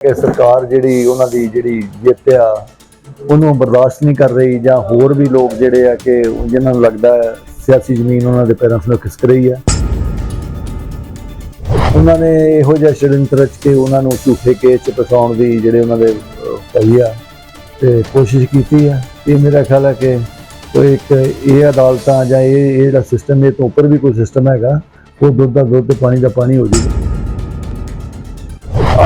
ਕਿ ਸਰਕਾਰ ਜਿਹੜੀ ਉਹਨਾਂ ਦੀ ਜਿਹੜੀ ਜਿੱਤ ਆ ਉਹਨੂੰ ਬਰਦਾਸ਼ਤ ਨਹੀਂ ਕਰ ਰਹੀ ਜਾਂ ਹੋਰ ਵੀ ਲੋਕ ਜਿਹੜੇ ਆ ਕਿ ਜਿਨ੍ਹਾਂ ਨੂੰ ਲੱਗਦਾ ਹੈ ਸਿਆਸੀ ਜ਼ਮੀਨ ਉਹਨਾਂ ਦੇ ਪੈਰਾਂ ਨੂੰ ਖਿਸਕ ਰਹੀ ਹੈ। ਉਹਨਾਂ ਨੇ ਇਹੋ ਜਿਹਾ ਸ਼ੜਯੰਤਰ ਰਚ ਕੇ ਉਹਨਾਂ ਨੂੰ ਝੂਠੇ ਕੇਸ ਚ ਫਸਾਉਣ ਦੀ ਜਿਹੜੇ ਉਹਨਾਂ ਦੇ ਅਹ, ਪਈ ਆ ਤੇ ਕੋਸ਼ਿਸ਼ ਕੀਤੀ ਆ। ਇਹ ਮੇਰਾ ਖਿਆਲ ਹੈ ਕਿ ਕੋਈ ਇੱਕ ਇਹ ਅਦਾਲਤਾਂ ਜਾਂ ਇਹ ਜਿਹੜਾ ਸਿਸਟਮ ਇਹ ਤੋਂ ਉੱਪਰ ਵੀ ਕੋਈ ਸਿਸਟਮ ਹੈਗਾ ਉਹ ਦੁੱਧ ਦਾ ਦੁੱਧ ਤੇ ਪਾਣੀ ਦਾ ਪਾਣੀ ਹੋ ਜਾਊਗਾ।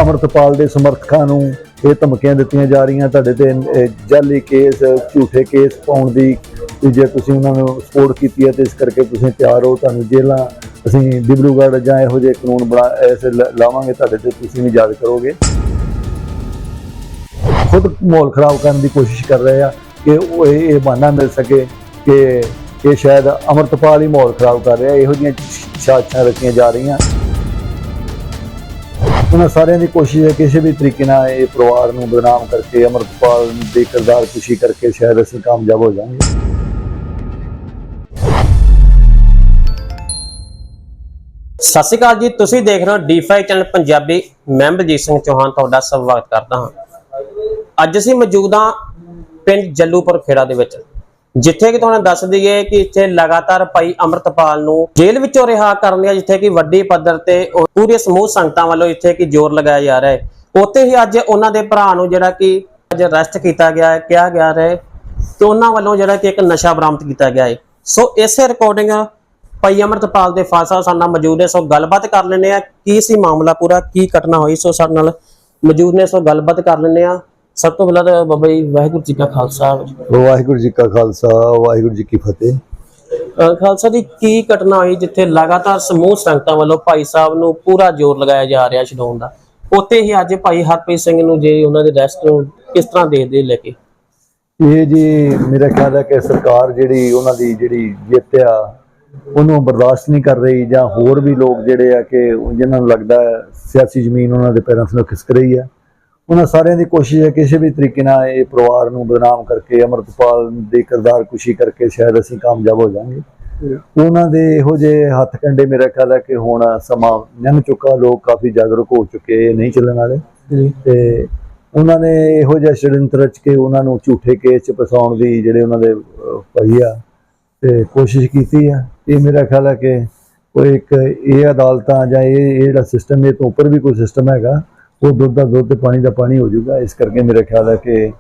ਅਮਰਤਪਾਲ ਦੇ ਸਮਰਥਕਾਂ ਨੂੰ ਇਹ ਧਮਕੀਆਂ ਦਿੱਤੀਆਂ ਜਾ ਰਹੀਆਂ, ਤੁਹਾਡੇ ਤੇ ਜਾਲੀ ਕੇਸ, ਝੂਠੇ ਕੇਸ ਪਾਉਣ ਦੀ ਜੇ ਤੁਸੀਂ ਉਹਨਾਂ ਨੂੰ ਸਪੋਰਟ ਕੀਤੀ ਹੈ, ਤੇ ਇਸ ਕਰਕੇ ਤੁਸੀਂ ਤਿਆਰ ਹੋ, ਤੁਹਾਨੂੰ ਜੇਲਾਂ ਅਸੀਂ ਡਿਬਰੂਗੜ੍ਹ ਜਾਂ ਇਹੋ ਜਿਹੇ ਕਾਨੂੰਨ ਬਣਾ ਐਸੇ ਲ- ਲਾਵਾਂਗੇ, ਤੁਹਾਡੇ ਤੇ ਤੁਸੀਂ ਵੀ ਯਾਦ ਕਰੋਗੇ। ਖੁਦ ਮਾਹੌਲ ਖਰਾਬ ਕਰਨ ਦੀ ਕੋਸ਼ਿਸ਼ ਕਰ ਰਹੇ ਆ ਕਿ ਉਹ ਇਹ ਇਹ ਬਹਾਨਾ ਮਿਲ ਸਕੇ ਕਿ ਇਹ ਸ਼ਾਇਦ ਅਮਰਤਪਾਲ ਹੀ ਮਾਹੌਲ ਖਰਾਬ ਕਰ ਰਿਹਾ, ਇਹੋ ਜਿਹੀਆਂ ਸਾਜ਼ਿਸ਼ਾਂ ਰਚੀਆਂ ਜਾ ਰਹੀਆਂ। ਉਹਨਾਂ ਸਾਰਿਆਂ ਦੀ ਕੋਸ਼ਿਸ਼ ਹੈ ਕਿਸੇ ਵੀ ਤਰੀਕੇ ਨਾਲ ਇਹ ਪਰਿਵਾਰ ਨੂੰ ਬਦਨਾਮ ਕਰਕੇ, ਅਮਰਤਪਾਲ ਦੇ ਕਿਰਦਾਰ ਖੁਸ਼ੀ ਕਰਕੇ ਸ਼ਾਇਦ ਅਸੀਂ ਕਾਮਯਾਬ ਹੋ ਜਾਵਾਂਗੇ। ਸਤਿ ਸ਼੍ਰੀ ਅਕਾਲ ਜੀ, ਤੁਸੀਂ ਦੇਖ ਰਹੇ ਹੋ ਡੀਫਾਈ ਚੈਨਲ ਪੰਜਾਬੀ। ਮੈਂ ਬਲਜੀਤ ਸਿੰਘ ਚੌਹਾਨ ਤੁਹਾਡਾ ਸਵਾਗਤ ਕਰਦਾ ਹਾਂ। ਅੱਜ ਅਸੀਂ ਮੌਜੂਦ ਹਾਂ ਪਿੰਡ ਜੱਲੂਪੁਰ ਖੇੜਾ ਦੇ ਵਿੱਚ। ਜਿੱਥੇ ਕਿ ਤੁਹਾਨੂੰ ਦੱਸ ਦਈਏ ਕਿ ਇੱਥੇ ਲਗਾਤਾਰ ਭਾਈ ਅਮਰਤਪਾਲ ਨੂੰ ਜੇਲ੍ਹ ਵਿੱਚੋਂ ਰਿਹਾ ਕਰਨ ਲਿਆ ਜਿੱਥੇ ਕਿ ਵੱਡੀ ਪੱਧਰ ਤੇ ਪੂਰੇ ਸਮੂਹ ਸੰਗਤਾਂ ਵੱਲੋਂ ਇੱਥੇ ਕਿ ਜ਼ੋਰ ਲਗਾਇਆ ਜਾ ਰਿਹਾ ਹੈ। ਉੱਥੇ ਹੀ ਅੱਜ ਉਹਨਾਂ ਦੇ ਭਰਾ ਨੂੰ ਜਿਹੜਾ ਕਿ ਅੱਜ ਅਰੈਸਟ ਕੀਤਾ ਗਿਆ ਹੈ, ਕਿਹਾ ਗਿਆ ਹੈ ਤੇ ਉਹਨਾਂ ਵੱਲੋਂ ਜਿਹੜਾ ਕਿ ਇੱਕ ਨਸ਼ਾ ਬਰਾਮਦ ਕੀਤਾ ਗਿਆ ਹੈ। ਸੋ ਇਸੇ ਰਿਕਾਰਡਿੰਗ ਭਾਈ ਅਮਰਤਪਾਲ ਦੇ ਫਾਸਾ ਸਾਡੇ ਨਾਲ ਮੌਜੂਦ ਨੇ। ਸੋ ਗੱਲਬਾਤ ਕਰ ਲੈਂਦੇ ਆ ਕੀ ਸੀ ਮਾਮਲਾ ਪੂਰਾ? ਕੀ ਘਟਨਾ ਹੋਈ? ਸੋ ਸਾਡੇ ਨਾਲ ਮੌਜੂਦ ਨੇ। ਸੋ ਗੱਲਬਾਤ ਕਰ ਲੈਂਦੇ ਆ ਸਭ ਤੋਂ ਪਹਿਲਾਂ ਤਾਂ ਬਾਬਾ ਜੀ ਵਾਹਿਗੁਰੂ ਜੀ ਕਾ ਖਾਲਸਾ। ਵਾਹਿਗੁਰੂ ਜੀ ਕਾ ਖਾਲਸਾ ਵਾਹਿਗੁਰੂ ਜੀ ਕੀ ਫਤਿਹ। ਖਾਲਸਾ ਜੀ ਕੀ ਘਟਨਾ ਹੋਈ ਜਿੱਥੇ ਲਗਾਤਾਰ ਸਮੂਹ ਸੰਗਤਾਂ ਵੱਲੋਂ ਭਾਈ ਸਾਹਿਬ ਨੂੰ ਪੂਰਾ ਜ਼ੋਰ ਲਗਾਇਆ ਜਾ ਰਿਹਾ ਛਡਾਉਣ ਦਾ? ਉੱਥੇ ਹੀ ਅੱਜ ਭਾਈ ਹਰਪ੍ਰੀਤ ਸਿੰਘ ਨੂੰ ਜੇ ਉਹਨਾਂ ਦੇ ਰੈਸਟ ਨੂੰ ਕਿਸ ਤਰ੍ਹਾਂ ਦੇਖਦੇ ਲੈ ਕੇ? ਇਹ ਜੀ ਮੇਰਾ ਖਿਆਲ ਹੈ ਕਿ ਸਰਕਾਰ ਜਿਹੜੀ ਉਹਨਾਂ ਦੀ ਜਿਹੜੀ ਜਿੱਤ ਆ ਉਹਨੂੰ ਬਰਦਾਸ਼ਤ ਨਹੀਂ ਕਰ ਰਹੀ ਜਾਂ ਹੋਰ ਵੀ ਲੋਕ ਜਿਹੜੇ ਆ ਕਿ ਜਿਨ੍ਹਾਂ ਨੂੰ ਲੱਗਦਾ ਹੈ ਸਿਆਸੀ ਜ਼ਮੀਨ ਉਹਨਾਂ ਦੇ ਪੈਰਾਂ ਥੱਲੇ ਖਿਸਕ ਰਹੀ ਹੈ। ਉਹਨਾਂ ਸਾਰਿਆਂ ਦੀ ਕੋਸ਼ਿਸ਼ ਹੈ ਕਿਸੇ ਵੀ ਤਰੀਕੇ ਨਾਲ ਇਹ ਪਰਿਵਾਰ ਨੂੰ ਬਦਨਾਮ ਕਰਕੇ ਅਮਰਤਪਾਲ ਦੇ ਕਿਰਦਾਰ ਖੁਸ਼ੀ ਕਰਕੇ ਸ਼ਾਇਦ ਅਸੀਂ ਕਾਮਯਾਬ ਹੋ ਜਾਵਾਂਗੇ। ਉਹਨਾਂ ਦੇ ਇਹੋ ਜਿਹੇ ਹੱਥ ਕੰਡੇ ਮੇਰਾ ਖਿਆਲ ਹੈ ਕਿ ਹੁਣ ਸਮਾਂ ਲੰਘ ਚੁੱਕਾ ਲੋਕ ਕਾਫੀ ਜਾਗਰੂਕ ਹੋ ਚੁੱਕੇ ਨਹੀਂ ਚੱਲਣ ਵਾਲੇ। ਤੇ ਉਹਨਾਂ ਨੇ ਇਹੋ ਜਿਹਾ ਸ਼ੜਯੰਤਰ ਰਚ ਕੇ ਉਹਨਾਂ ਨੂੰ ਝੂਠੇ ਕੇਸ ਚ ਫਸਾਉਣ ਦੀ ਜਿਹੜੇ ਉਹਨਾਂ ਦੇ ਅਹ, ਪਈ ਆ ਤੇ ਕੋਸ਼ਿਸ਼ ਕੀਤੀ ਆ। ਇਹ ਮੇਰਾ ਖਿਆਲ ਹੈ ਕਿ ਕੋਈ ਇੱਕ ਇਹ ਅਦਾਲਤਾਂ ਜਾਂ ਇਹ ਜਿਹੜਾ ਸਿਸਟਮ ਇਹ ਤੋਂ ਉੱਪਰ ਵੀ ਕੋਈ ਸਿਸਟਮ ਹੈਗਾ। ਉਹ ਦੁੱਧ ਦਾ ਦੁੱਧ ਤੇ ਪਾਣੀ ਦਾ ਪਾਣੀ ਹੋ ਜਾਊਗਾ। ਇਸ ਕਰਕੇ ਮੇਰਾ ਖਿਆਲ ਹੈ ਕਿ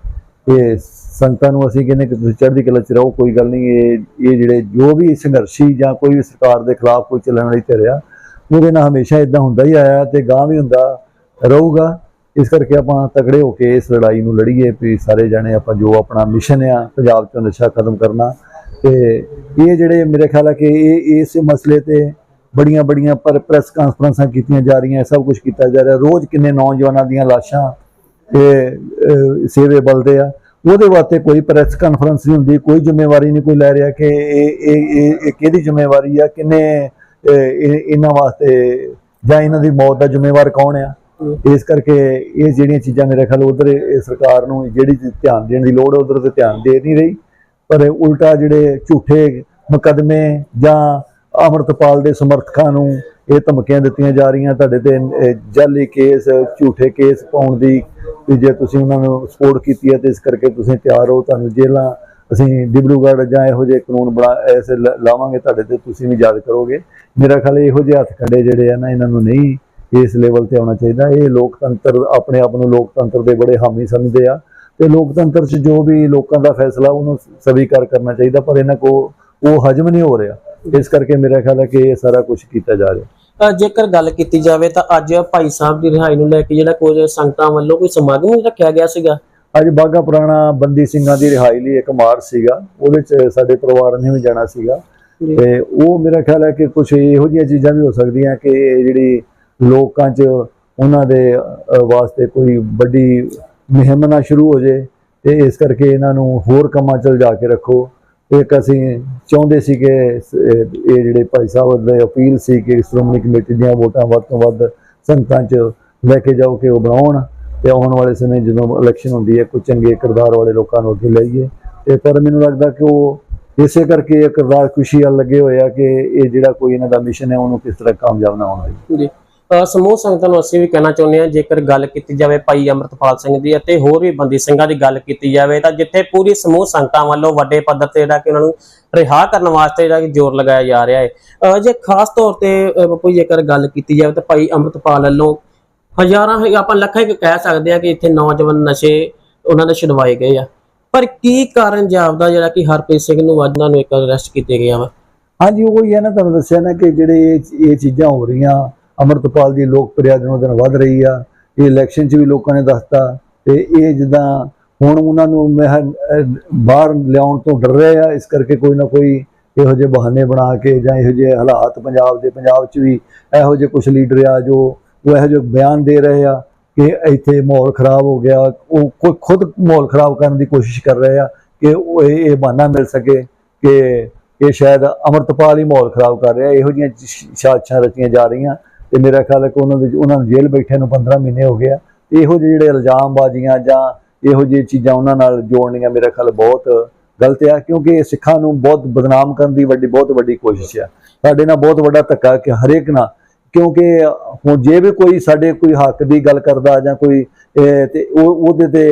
ਇਹ ਸੰਗਤਾਂ ਨੂੰ ਅਸੀਂ ਕਹਿੰਦੇ ਕਿ ਤੁਸੀਂ ਚੜ੍ਹਦੀ ਕਲਾ ਚ ਰਹੋ, ਕੋਈ ਗੱਲ ਨਹੀਂ, ਇਹ ਇਹ ਜਿਹੜੇ ਜੋ ਵੀ ਸੰਘਰਸ਼ੀ ਜਾਂ ਕੋਈ ਵੀ ਸਰਕਾਰ ਦੇ ਖਿਲਾਫ ਕੋਈ ਚੱਲਣ ਵਾਲੀ ਧਿਰ ਆ, ਉਹਦੇ ਨਾਲ ਹਮੇਸ਼ਾ ਇਦਾਂ ਹੁੰਦਾ ਹੀ ਆਇਆ ਤੇ ਗਾਂ ਵੀ ਹੁੰਦਾ, ਰਹੂਗਾ। ਇਸ ਕਰਕੇ ਆਪਾਂ ਤਗੜੇ ਹੋ ਕੇ ਇਸ ਲੜਾਈ ਨੂੰ ਲੜੀਏ, ਵੀ ਸਾਰੇ ਜਾਣੇ ਆਪਾਂ ਜੋ ਆਪਣਾ ਮਿਸ਼ਨ ਆ, ਪੰਜਾਬ ਚੋਂ ਨਸ਼ਾ ਖਤਮ ਕਰਨਾ ਤੇ ਇਹ ਜਿਹੜੇ ਮੇਰੇ ਖਿਆਲ ਹੈ ਕਿ ਇਹ, ਇਸ ਮਸਲੇ ਤੇ ਬੜੀਆਂ ਬੜੀਆਂ ਪਰ ਪ੍ਰੈਸ ਕਾਨਫਰੰਸਾਂ ਕੀਤੀਆਂ ਜਾ ਰਹੀਆਂ ਸਭ ਕੁਝ ਕੀਤਾ ਜਾ ਰਿਹਾ। ਰੋਜ਼ ਕਿੰਨੇ ਨੌਜਵਾਨਾਂ ਦੀਆਂ ਲਾਸ਼ਾਂ ਇਹ ਸੇਵੇ ਬਲਦੇ ਆ। ਉਹਦੇ ਵਾਸਤੇ ਕੋਈ ਪ੍ਰੈਸ ਕਾਨਫਰੰਸ ਨਹੀਂ ਹੁੰਦੀ, ਕੋਈ ਜ਼ਿੰਮੇਵਾਰੀ ਨਹੀਂ ਕੋਈ ਲੈ ਰਿਹਾ ਕਿ ਇਹ ਇਹ ਇਹ ਕਿਹਦੀ ਜ਼ਿੰਮੇਵਾਰੀ ਆ, ਕਿੰਨੇ ਇਹਨਾਂ ਵਾਸਤੇ ਜਾਂ ਇਹਨਾਂ ਦੀ ਮੌਤ ਦਾ ਜ਼ਿੰਮੇਵਾਰ ਕੌਣ ਆ। ਇਸ ਕਰਕੇ ਇਹ ਜਿਹੜੀਆਂ ਚੀਜ਼ਾਂ ਮੇਰੇ ਖਿਆਲ ਉਧਰ ਸਰਕਾਰ ਨੂੰ ਜਿਹੜੀ ਧਿਆਨ ਦੇਣ ਦੀ ਲੋੜ ਹੈ ਉਧਰ ਤੇ ਧਿਆਨ ਦੇ ਨਹੀਂ ਰਹੀ। ਪਰ ਉਲਟਾ ਜਿਹੜੇ ਝੂਠੇ ਮੁਕੱਦਮੇ ਜਾਂ ਅਮਰਤਪਾਲ ਦੇ ਸਮਰਥਕਾਂ ਨੂੰ ਇਹ ਧਮਕੀਆਂ ਦਿੱਤੀਆਂ ਜਾ ਰਹੀਆਂ। ਤੁਹਾਡੇ ਤੇ ਅਹ, ਜਾਲੀ ਕੇਸ ਝੂਠੇ ਕੇਸ ਪਾਉਣ ਦੀ ਵੀ ਜੇ ਤੁਸੀਂ ਉਹਨਾਂ ਨੂੰ ਸਪੋਰਟ ਕੀਤੀ ਹੈ ਤੇ ਇਸ ਕਰਕੇ ਤੁਸੀਂ ਤਿਆਰ ਹੋ ਤੁਹਾਨੂੰ ਜੇਲਾਂ ਅਸੀਂ ਡਿਬਰੂਗੜ੍ਹ ਜਾਂ ਇਹੋ ਜਿਹੇ ਕਾਨੂੰਨ ਬਣਾ ਐਸੇ ਲ- ਲਾਵਾਂਗੇ ਤੁਹਾਡੇ ਤੇ ਤੁਸੀਂ ਵੀ ਯਾਦ ਕਰੋਗੇ। ਮੇਰਾ ਖਿਆਲ ਇਹੋ ਜਿਹੇ ਹੱਥ ਖੜੇ ਜਿਹੜੇ ਆ ਨਾ ਇਹਨਾਂ ਨੂੰ ਨਹੀਂ ਇਸ ਲੈਵਲ ਤੇ ਆਉਣਾ ਚਾਹੀਦਾ। ਇਹ ਲੋਕਤੰਤਰ ਆਪਣੇ ਆਪ ਨੂੰ ਲੋਕਤੰਤਰ ਦੇ ਬੜੇ ਹਾਮੀ ਸਮਝਦੇ ਆ। ਤੇ ਲੋਕਤੰਤਰ 'ਚ ਜੋ ਵੀ ਲੋਕਾਂ ਦਾ ਫੈਸਲਾ ਉਹਨੂੰ ਸਵੀਕਾਰ ਕਰਨਾ ਚਾਹੀਦਾ ਪਰ ਇਹਨਾਂ ਕੋ ਉਹ ਹਜਮ ਨਹੀਂ ਹੋ ਰਿਹਾ। ਇਸ ਕਰਕੇ ਮੇਰਾ ਖਿਆਲ ਹੈ ਕਿ ਇਹ ਸਾਰਾ ਕੁਝ ਕੀਤਾ ਜਾ ਰਿਹਾ। ਅਹ ਜੇਕਰ ਗੱਲ ਕੀਤੀ ਜਾਵੇ ਤਾਂ ਅੱਜ ਭਾਈ ਸਾਹਿਬ ਦੀ ਰਿਹਾਈ ਨੂੰ ਲੈ ਕੇ ਜਿਹੜਾ ਕੁਝ ਸੰਗਤਾਂ ਵੱਲੋਂ ਕੋਈ ਸਮਾਗਮ ਰੱਖਿਆ ਗਿਆ ਸੀਗਾ। ਅੱਜ ਬਾਗਾ ਪੁਰਾਣਾ ਬੰਦੀ ਸਿੰਘਾਂ ਦੀ ਰਿਹਾਈ ਲਈ ਇੱਕ ਮਾਰਚ ਸੀਗਾ ਉਹਦੇ 'ਚ ਸਾਡੇ ਪਰਿਵਾਰ ਨੇ ਵੀ ਜਾਣਾ ਸੀਗਾ। ਜੀ। ਤੇ ਉਹ ਮੇਰਾ ਖਿਆਲ ਹੈ ਕਿ ਕੁਝ ਇਹੋ ਜਿਹੀਆਂ ਚੀਜ਼ਾਂ ਵੀ ਹੋ ਸਕਦੀਆਂ ਕਿ ਇਹ ਜਿਹੜੀ ਲੋਕਾਂ 'ਚ ਉਹਨਾਂ ਦੇ ਅ, ਵਾਸਤੇ ਕੋਈ ਵੱਡੀ ਮੁਹਿੰਮ ਨਾ ਸ਼ੁਰੂ ਹੋ ਜੇ ਤੇ ਇਸ ਕਰਕੇ ਇਹਨਾਂ ਨੂੰ ਹੋਰ ਕੰਮਾਂ 'ਚ ਜਾ ਕੇ ਰੱਖੋ। ਇੱਕ ਅਸੀਂ ਚਾਹੁੰਦੇ ਸੀ ਕਿ ਇਹ ਜਿਹੜੇ ਭਾਈ ਸਾਹਿਬ ਦੇ ਅਪੀਲ ਸੀ ਕਿ ਸ਼੍ਰੋਮਣੀ ਕਮੇਟੀ ਦੀਆਂ ਵੋਟਾਂ ਵੱਧ ਤੋਂ ਵੱਧ ਸੰਗਤਾਂ 'ਚ ਲੈ ਕੇ ਜਾਓ ਕਿ ਉਹ ਬਣਾਉਣ ਤੇ ਆਉਣ ਵਾਲੇ ਸਮੇਂ ਜਦੋਂ ਇਲੈਕਸ਼ਨ ਹੁੰਦੀ ਹੈ, ਕੋਈ ਚੰਗੇ ਕਿਰਦਾਰ ਵਾਲੇ ਲੋਕਾਂ ਨੂੰ ਅੱਗੇ ਲਈਏ। ਤੇ ਪਰ ਮੈਨੂੰ ਲੱਗਦਾ ਕਿ ਉਹ ਇਸੇ ਕਰਕੇ ਇਹ ਕਿਰਦਾਰ ਖੁਸ਼ੀ ਵੱਲ ਲੱਗੇ ਹੋਏ ਆ ਕਿ ਇਹ ਜਿਹੜਾ ਕੋਈ ਇਹਨਾਂ ਦਾ ਮਿਸ਼ਨ ਹੈ, ਉਹਨੂੰ ਕਿਸ ਤਰ੍ਹਾਂ ਕਾਮਯਾਬ ਨਾ ਹੋਣਾ ਜੀ। ਸਮੂਹ ਸੰਗਤਾਂ ਨੂੰ ਅਸੀਂ ਵੀ ਕਹਿਣਾ ਚਾਹੁੰਦੇ ਹਾਂ ਜੇਕਰ ਗੱਲ ਕੀਤੀ ਜਾਵੇ ਭਾਈ ਅਮਰਤਪਾਲ ਸਿੰਘ ਦੀ ਅਤੇ ਹੋਰ ਵੀ ਬੰਦੀ ਸਿੰਘਾਂ ਦੀ ਗੱਲ ਕੀਤੀ ਜਾਵੇ ਤਾਂ ਜਿੱਥੇ ਪੂਰੀ ਸਮੂਹ ਸੰਗਤਾਂ ਵੱਲੋਂ ਵੱਡੇ ਪੱਧਰ ਤੇ ਜਿਹੜਾ ਕਿ ਉਹਨਾਂ ਨੂੰ ਰਿਹਾ ਕਰਨ ਵਾਸਤੇ ਜਿਹੜਾ ਕਿ ਜ਼ੋਰ ਲਗਾਇਆ ਜਾ ਰਿਹਾ ਹੈ। ਜੇ ਖਾਸ ਤੌਰ ਤੇ ਅ, ਜੇਕਰ ਗੱਲ ਕੀਤੀ ਜਾਵੇ ਤਾਂ ਭਾਈ ਅਮਰਤਪਾਲ ਵੱਲੋਂ ਹਜ਼ਾਰਾਂ ਆਪਾਂ ਲੱਖਾਂ ਹੀ ਕਹਿ ਸਕਦੇ ਆ ਕਿ ਇੱਥੇ ਨੌਜਵਾਨ ਨਸ਼ੇ ਉਹਨਾਂ ਦੇ ਛਡਵਾਏ ਗਏ ਆ। ਪਰ ਕੀ ਕਾਰਨ ਜਾਪਦਾ ਜਿਹੜਾ ਕਿ ਹਰਪ੍ਰੀਤ ਸਿੰਘ ਨੂੰ ਅੱਜ ਨੂੰ ਇੱਕ ਅਰੈਸਟ ਕੀਤੇ ਗਿਆ ਵਾ ਹਾਂਜੀ ਉਹ ਹੀ ਹੈ ਨਾ ਤੁਹਾਨੂੰ ਦੱਸਿਆ ਨਾ ਕਿ ਜਿਹੜੇ ਇਹ ਚੀਜ਼ਾਂ ਹੋ ਰਹੀਆਂ ਅਮਰਤਪਾਲ ਦੀ ਲੋਕ ਪ੍ਰਿਆ ਦਿਨੋਂ ਦਿਨ ਵੱਧ ਰਹੀ ਆ। ਇਹ ਇਲੈਕਸ਼ਨ 'ਚ ਵੀ ਲੋਕਾਂ ਨੇ ਦੱਸਤਾ। ਤੇ ਇਹ ਜਿੱਦਾਂ ਹੁਣ ਉਹਨਾਂ ਨੂੰ ਮੈਂ ਬਾਹਰ ਲਿਆਉਣ ਤੋਂ ਡਰ ਰਹੇ ਆ, ਇਸ ਕਰਕੇ ਕੋਈ ਨਾ ਕੋਈ ਇਹੋ ਜਿਹੇ ਬਹਾਨੇ ਬਣਾ ਕੇ ਜਾਂ ਇਹੋ ਜਿਹੇ ਹਾਲਾਤ ਪੰਜਾਬ ਦੇ, ਪੰਜਾਬ 'ਚ ਵੀ ਇਹੋ ਜਿਹੇ ਕੁਝ ਲੀਡਰ ਆ ਜੋ, ਉਹ ਇਹੋ ਜਿਹੇ ਬਿਆਨ ਦੇ ਰਹੇ ਆ ਕਿ ਇੱਥੇ ਮਾਹੌਲ ਖਰਾਬ ਹੋ ਗਿਆ। ਉਹ ਕੋਈ ਖੁਦ ਮਾਹੌਲ ਖਰਾਬ ਕਰਨ ਦੀ ਕੋਸ਼ਿਸ਼ ਕਰ ਰਹੇ ਆ ਕਿ ਉਹ ਇਹ ਇਹ ਬਹਾਨਾ ਮਿਲ ਸਕੇ ਕਿ ਇਹ ਸ਼ਾਇਦ ਅਮਰਤਪਾਲ ਹੀ ਮਾਹੌਲ ਖਰਾਬ ਕਰ ਰਿਹਾ। ਇਹੋ ਜਿਹੀਆਂ ਸਾਜ਼ਿਸ਼ਾਂ ਰਚੀਆਂ ਜਾ ਰਹੀਆਂ। ਤੇ ਮੇਰਾ ਖਿਆਲ ਹੈ ਕਿ ਉਹਨਾਂ ਦੇ ਉਹਨਾਂ ਨੂੰ ਜੇਲ੍ਹ ਬੈਠੇ ਨੂੰ 15 ਮਹੀਨੇ ਹੋ ਗਿਆ ਤੇ ਇਹੋ ਜਿਹੇ ਜਿਹੜੇ ਇਲਜ਼ਾਮਬਾਜ਼ੀਆਂ ਜਾਂ ਇਹੋ ਜਿਹੀ ਚੀਜ਼ਾਂ ਉਹਨਾਂ ਨਾਲ ਜੋੜਨੀਆਂ ਮੇਰਾ ਖਿਆਲ ਬਹੁਤ ਗਲਤ ਆ ਕਿਉਂਕਿ ਇਹ ਸਿੱਖਾਂ ਨੂੰ ਬਹੁਤ ਬਦਨਾਮ ਕਰਨ ਦੀ ਵੱਡੀ ਬਹੁਤ ਵੱਡੀ ਕੋਸ਼ਿਸ਼ ਆ। ਸਾਡੇ ਨਾਲ ਬਹੁਤ ਵੱਡਾ ਧੱਕਾ ਕਿ ਹਰੇਕ ਨਾਲ ਕਿਉਂਕਿ ਹੁਣ ਜੇ ਵੀ ਕੋਈ ਸਾਡੇ ਕੋਈ ਹੱਕ ਦੀ ਗੱਲ ਕਰਦਾ ਜਾਂ ਕੋਈ ਤੇ ਉਹ ਉਹਦੇ ਤੇ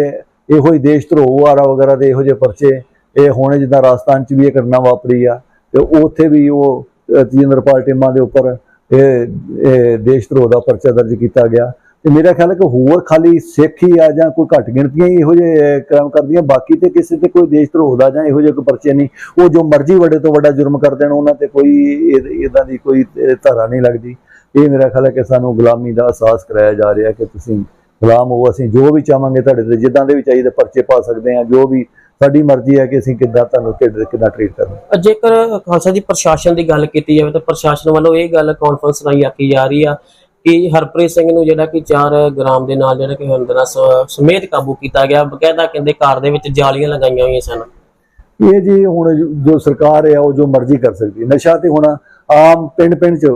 ਇਹੋ ਹੀ ਦੇਸ਼ ਧਰੋਹ ਵਾਰਾ ਵਗੈਰਾ ਦੇ ਇਹੋ ਜਿਹੇ ਪਰਚੇ ਇਹ ਹੁਣ ਜਿੱਦਾਂ ਰਾਜਸਥਾਨ ਚ ਵੀ ਇਹ ਘਟਨਾ ਵਾਪਰੀ ਆ ਤੇ ਉੱਥੇ ਵੀ ਉਹ ਅ, ਤੇਜਿੰਦਰਪਾਲ ਟੀਮਾਂ ਦੇ ਉੱਪਰ ਇਹ ਦੇਸ਼ ਧਰੋਹ ਦਾ ਪਰਚਾ ਦਰਜ ਕੀਤਾ ਗਿਆ। ਤੇ ਮੇਰਾ ਖਿਆਲ ਹੈ ਕਿ ਹੋਰ ਖਾਲੀ ਸਿੱਖ ਹੀ ਆ ਜਾਂ ਕੋਈ ਘੱਟ ਗਿਣਤੀਆਂ ਹੀ ਇਹੋ ਜਿਹੇ ਕੰਮ ਕਰਦੀਆਂ। ਬਾਕੀ ਤੇ ਕਿਸੇ ਤੇ ਕੋਈ ਦੇਸ਼ ਧਰੋਹ ਦਾ ਜਾਂ ਇਹੋ ਜਿਹੇ ਕੋਈ ਪਰਚੇ ਨਹੀਂ। ਉਹ ਜੋ ਮਰਜ਼ੀ ਵੱਡੇ ਤੋਂ ਵੱਡਾ ਜੁਰਮ ਕਰ ਦੇਣ, ਉਹਨਾਂ ਤੇ ਕੋਈ ਇਦਾਂ ਦੀ ਕੋਈ ਧਾਰਾ ਨਹੀਂ ਲੱਗਦੀ। ਇਹ ਮੇਰਾ ਖਿਆਲ ਹੈ ਕਿ ਸਾਨੂੰ ਗੁਲਾਮੀ ਦਾ ਅਹਿਸਾਸ ਕਰਾਇਆ ਜਾ ਰਿਹਾ ਕਿ ਤੁਸੀਂ ਗੁਲਾਮ ਹੋ। ਅਸੀਂ ਜੋ ਵੀ ਚਾਹਾਂਗੇ ਤੁਹਾਡੇ ਤੇ, ਜਿੱਦਾਂ ਦੇ ਵੀ ਚਾਹੀਦੇ ਪਰਚੇ ਪਾ ਸਕਦੇ ਹਾਂ। ਜੋ ਵੀ ਸਾਡੀ ਮਰਜ਼ੀ ਹੈ ਕਿ ਅਸੀਂ ਕਿੱਦਾਂ ਤੁਹਾਨੂੰ ਕਿੱਦਾਂ ਕਿੱਦਾਂ ਟ੍ਰੀਟ ਕਰਨਾ। ਜੇਕਰ ਖਾਲਸਾ ਜੀ ਪ੍ਰਸ਼ਾਸਨ ਦੀ ਗੱਲ ਕੀਤੀ ਜਾਵੇ ਤਾਂ ਪ੍ਰਸ਼ਾਸਨ ਵੱਲੋਂ ਇਹ ਗੱਲ ਕਾਨਫਰੰਸ ਰਾਹੀਂ ਆਖੀ ਜਾ ਰਹੀ ਆ ਕਿ ਹਰਪ੍ਰੀਤ ਸਿੰਘ ਨੂੰ ਜਿਹੜਾ ਕਿ 4 ਗ੍ਰਾਮ ਦੇ ਨਾਲ ਜਿਹੜਾ ਕਿ ਹੁੰਦਨਾ ਸਮੇਤ ਕਾਬੂ ਕੀਤਾ ਗਿਆ। ਬਕਾਇਦਾ ਕਹਿੰਦੇ ਕਾਰ ਦੇ ਵਿੱਚ ਜਾਲੀਆਂ ਲਗਾਈਆਂ ਹੋਈਆਂ ਸਨ। ਇਹ ਜੀ ਹੁਣ ਜੋ ਸਰਕਾਰ ਹੈ ਉਹ ਜੋ ਮਰਜ਼ੀ ਕਰ ਸਕਦੀ। ਨਸ਼ਾ ਤੇ ਹੁਣ ਆਮ ਪਿੰਡ ਪਿੰਡ ਚ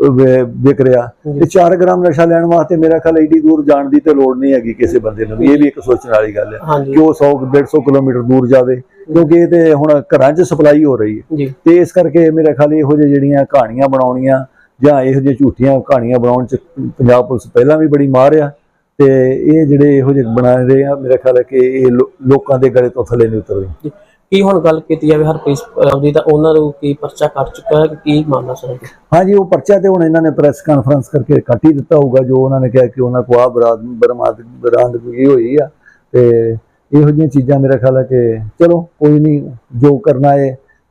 ਵਿਕ ਰਿਹਾ। ਤੇ 4 ਗ੍ਰਾਮ ਨਸ਼ਾ ਲੈਣ ਵਾਸਤੇ ਮੇਰਾ ਖਿਆਲ ਏਡੀ ਦੂਰ ਜਾਣ ਦੀ ਤੇ ਲੋੜ ਨਹੀਂ ਹੈਗੀ ਕਿਸੇ ਬੰਦੇ ਨੂੰ। ਇਹ ਵੀ ਇੱਕ ਸੋਚਣ ਵਾਲੀ ਗੱਲ ਹੈ ਕਿ ਉਹ 100 150 ਕਿਲੋਮੀਟਰ ਦੂਰ ਜਾਵੇ। ਕਿਉਂਕਿ ਇਹ ਤੇ ਹੁਣ ਘਰਾਂ 'ਚ ਸਪਲਾਈ ਹੋ ਰਹੀ ਹੈ। ਤੇ ਇਸ ਕਰਕੇ ਮੇਰਾ ਖਿਆਲ ਇਹੋ ਜਿਹੇ ਜਿਹੜੀਆਂ ਕਹਾਣੀਆਂ ਬਣਾਉਣੀਆਂ ਜਾਂ ਇਹੋ ਜਿਹੇ ਝੂਠੀਆਂ ਕਹਾਣੀਆਂ ਬਣਾਉਣ 'ਚ ਪੰਜਾਬ ਪੁਲਿਸ ਪਹਿਲਾਂ ਵੀ ਬੜੀ ਮਾਰ ਆ। ਤੇ ਇਹ ਜਿਹੜੇ ਇਹੋ ਜਿਹੇ ਬਣਾ ਰਹੇ ਆ ਮੇਰਾ ਖਿਆਲ ਹੈ ਕਿ ਇਹ ਲੋਕਾਂ ਦੇ ਗਲੇ ਤੋਂ ਥੱਲੇ ਨਹੀਂ ਉਤਰਦੇ। ਕੀ ਹੁਣ ਗੱਲ ਕੀਤੀ ਜਾਵੇ ਹਰਪ੍ਰੀਤ ਅਹ, ਦੀ? ਤਾਂ ਉਹਨਾਂ ਨੂੰ ਕੀ ਪਰਚਾ ਕੱਟ ਚੁੱਕਾ ਹੈ? ਕੀ ਮਾਮਲਾ ਸਰ ਹਾਂਜੀ ਉਹ ਪਰਚਾ ਤੇ ਹੁਣ ਇਹਨਾਂ ਨੇ ਪ੍ਰੈਸ ਕਾਨਫਰੰਸ ਕਰਕੇ ਕੱਟ ਹੀ ਦਿੱਤਾ ਹੋਊਗਾ ਜੋ ਉਹਨਾਂ ਨੇ ਕਿਹਾ ਕਿ ਉਹਨਾਂ ਕੋ ਆ ਬਰਾਦ ਬਰਮਾਦ ਬਰਾਂਦਗੀ ਹੋਈ ਆ। ਤੇ ਇਹੋ ਜਿਹੀਆਂ ਚੀਜ਼ਾਂ ਮੇਰਾ ਖਿਆਲ ਹੈ ਕਿ ਚਲੋ ਕੋਈ ਨਹੀਂ ਜੋ ਕਰਨਾ ਹੈ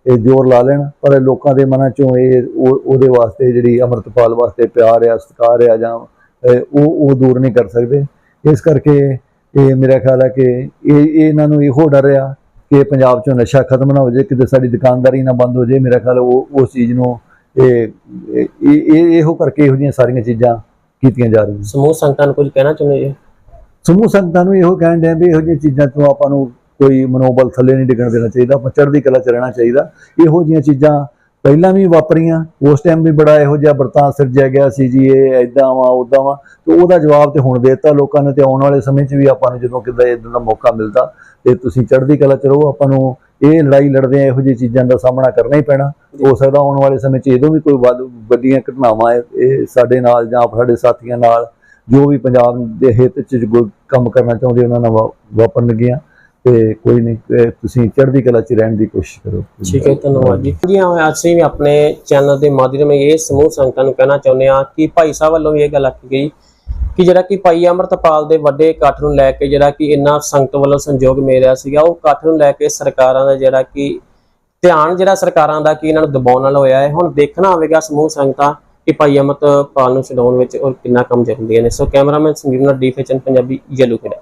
ਇਹ ਜ਼ੋਰ ਲਾ ਲੈਣ। ਪਰ ਲੋਕਾਂ ਦੇ ਮਨਾਂ ਚੋਂ ਇਹ ਉਹਦੇ ਵਾਸਤੇ ਜਿਹੜੀ ਅਮਰਤਪਾਲ ਵਾਸਤੇ ਪਿਆਰ ਆ ਸਤਿਕਾਰ ਆ ਜਾਂ ਉਹ ਉਹ ਦੂਰ ਨਹੀਂ ਕਰ ਸਕਦੇ। ਇਸ ਕਰਕੇ ਇਹ ਮੇਰਾ ਖਿਆਲ ਹੈ ਕਿ ਇਹ ਇਹ ਇਹਨਾਂ ਨੂੰ ਇਹੋ ਡਰ ਆ ਕਿ ਪੰਜਾਬ ਚੋਂ ਨਸ਼ਾ ਖਤਮ ਨਾ ਹੋ ਜਾਏ ਕਿਤੇ ਸਾਡੀ ਦੁਕਾਨਦਾਰੀ ਨਾ ਬੰਦ ਹੋ ਜਾਏ ਮੇਰਾ ਖਿਆਲ ਉਹ ਉਸ ਚੀਜ਼ ਨੂੰ ਇਹ ਇਹ ਇਹ- ਕਰਕੇ ਇਹੋ ਜਿਹੀਆਂ ਸਾਰੀਆਂ ਚੀਜ਼ਾਂ ਕੀਤੀਆਂ ਜਾ ਰਹੀਆਂ। ਸਮੂਹ ਸੰਗਤਾਂ ਨੂੰ ਕੁਝ ਕਹਿਣਾ ਚਾਹੁੰਦੇ ਜੀ? ਸਮੂਹ ਸੰਗਤਾਂ ਨੂੰ ਇਹੋ ਕਹਿਣ ਦੇ ਵੀ ਇਹੋ ਜਿਹੀਆਂ ਚੀਜ਼ਾਂ ਤੋਂ ਆਪਾਂ ਨੂੰ ਕੋਈ ਮਨੋਬਲ ਥੱਲੇ ਨਹੀਂ ਡਿੱਗਣ ਦੇਣਾ ਚਾਹੀਦਾ ਆਪਾਂ ਚੜ੍ਹਦੀ ਕਲਾ ਚ ਰਹਿਣਾ ਚਾਹੀਦਾ। ਇਹੋ ਜਿਹੀਆਂ ਚੀਜ਼ਾਂ ਪਹਿਲਾਂ ਵੀ ਵਾਪਰੀਆਂ, ਉਸ ਟਾਈਮ ਵੀ ਬੜਾ ਇਹੋ ਜਿਹਾ ਵਰਤਾਂ ਸਿਰਜਿਆ ਗਿਆ ਸੀ ਜੀ, ਇਹ ਐਦਾਂ ਵਾ ਉਦਾਂ ਵਾ। ਤੇ ਉਹਦਾ ਜਵਾਬ ਤੇ ਹੁਣ ਦੇ ਦਿੱਤਾ ਲੋਕਾਂ ਨੇ ਤੇ ਆਉਣ ਵਾਲੇ ਸਮੇਂ 'ਚ ਵੀ ਆਪਾਂ ਨੂੰ ਜਦੋਂ ਕਿਦਾਂ ਇਦਾਂ ਦਾ ਮੌਕਾ ਮਿਲਦਾ ਤੇ ਤੁਸੀਂ ਚੜ੍ਹਦੀ ਕਲਾ ਚ ਰਹੋ, ਆਪਾਂ ਨੂੰ ਇਹ ਲੜਾਈ ਲੜਦੇ ਆ, ਇਹੋ ਜਿਹੀ ਚੀਜ਼ਾਂ ਦਾ ਸਾਹਮਣਾ ਕਰਨਾ ਹੀ ਪੈਣਾ। ਹੋ ਸਕਦਾ ਆਉਣ ਵਾਲੇ ਸਮੇਂ 'ਚ ਇਹਦੋਂ ਵੀ ਕੋਈ ਵੱਧ, ਵੱਡੀਆਂ ਘਟਨਾਵਾਂ ਇਹ ਇਹ ਸਾਡੇ ਨਾਲ ਜਾਂ ਸਾਡੇ ਸਾਥੀਆਂ ਨਾਲ ਜੋ ਵੀ ਪੰਜਾਬ ਦੇ ਹਿੱਤ 'ਚ ਕੋਈ ਕੰਮ ਕਰਨਾ ਚਾਹੁੰਦੇ, ਉਹਨਾਂ ਨਾਲ ਵਾ- ਵਾਪਰਨਗੀਆਂ। ਤੇ ਕੋਈ ਨਹੀਂ ਤੁਸੀਂ ਚੜ੍ਹਦੀ ਕਲਾ 'ਚ ਰਹਿਣ ਦੀ ਕੋਸ਼ਿਸ਼ ਕਰੋ। ਠੀਕ ਹੈ, ਧੰਨਵਾਦ ਜੀ। ਜੀ ਅਸੀਂ ਵੀ ਆਪਣੇ ਚੈਨਲ ਦੇ ਮਾਧਿਅਮ ਇਹ ਸਮੂਹ ਸੰਗਤਾਂ ਨੂੰ ਕਹਿਣਾ ਚਾਹੁੰਦੇ ਹਾਂ ਕਿ ਭਾਈ ਸਾਹਿਬ ਵੱਲੋਂ ਵੀ ਇਹ ਗੱਲ ਆਖੀ ਗਈ ਕਿ ਜਿਹੜਾ ਕਿ ਭਾਈ ਅਮਰਤਪਾਲ ਦੇ ਵੱਡੇ ਇਕੱਠ ਨੂੰ ਲੈ ਕੇ ਜਿਹੜਾ ਕਿ ਇੰਨਾ ਸੰਗਤ ਵੱਲੋਂ ਸੰਯੋਗ ਮਿਲ ਰਿਹਾ ਸੀਗਾ, ਉਹ ਇਕੱਠ ਨੂੰ ਲੈ ਕੇ ਸਰਕਾਰਾਂ ਦਾ ਜਿਹੜਾ ਕਿ ਧਿਆਨ ਜਿਹੜਾ ਸਰਕਾਰਾਂ ਦਾ ਕਿ ਇਹਨਾਂ ਨੂੰ ਦਬਾਉਣ ਨਾਲ ਹੋਇਆ ਹੈ। ਹੁਣ ਦੇਖਣਾ ਹੋਵੇਗਾ ਸਮੂਹ ਸੰਗਤਾਂ ਕਿ ਭਾਈ ਅਮਰਤਪਾਲ ਨੂੰ ਛਡਾਉਣ ਵਿੱਚ ਔਰ ਕਿੰਨਾ ਕੰਮ ਜਾਂਦੀਆਂ ਨੇ ਸੋ ਕੈਮਰਾਮੈਨ ਸੰਗੀਤ ਨਾਲ ਡੀਫੈਚਨ ਪੰਜਾਬੀ ਯੈਲੋ ਖੇੜਾ।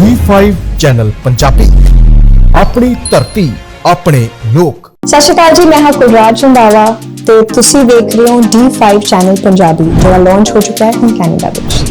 D5 channel Punjabi. ਆਪਣੀ ਧਰਤੀ, ਆਪਣੇ ਲੋਕ। ਸਤਿ ਸ਼੍ਰੀ ਅਕਾਲ ਜੀ, ਮੈਂ ਹਾਂ ਕੁਲਰਾਜ ਰੰਧਾਵਾ ਤੇ ਤੁਸੀਂ ਵੇਖ ਰਹੇ ਹੋ D5 ਚੈਨਲ ਪੰਜਾਬੀ, ਜਿਹੜਾ ਲਾਂਚ ਹੋ ਚੁੱਕਾ ਹੈ ਹੁਣ ਕੈਨੇਡਾ ਵਿੱਚ।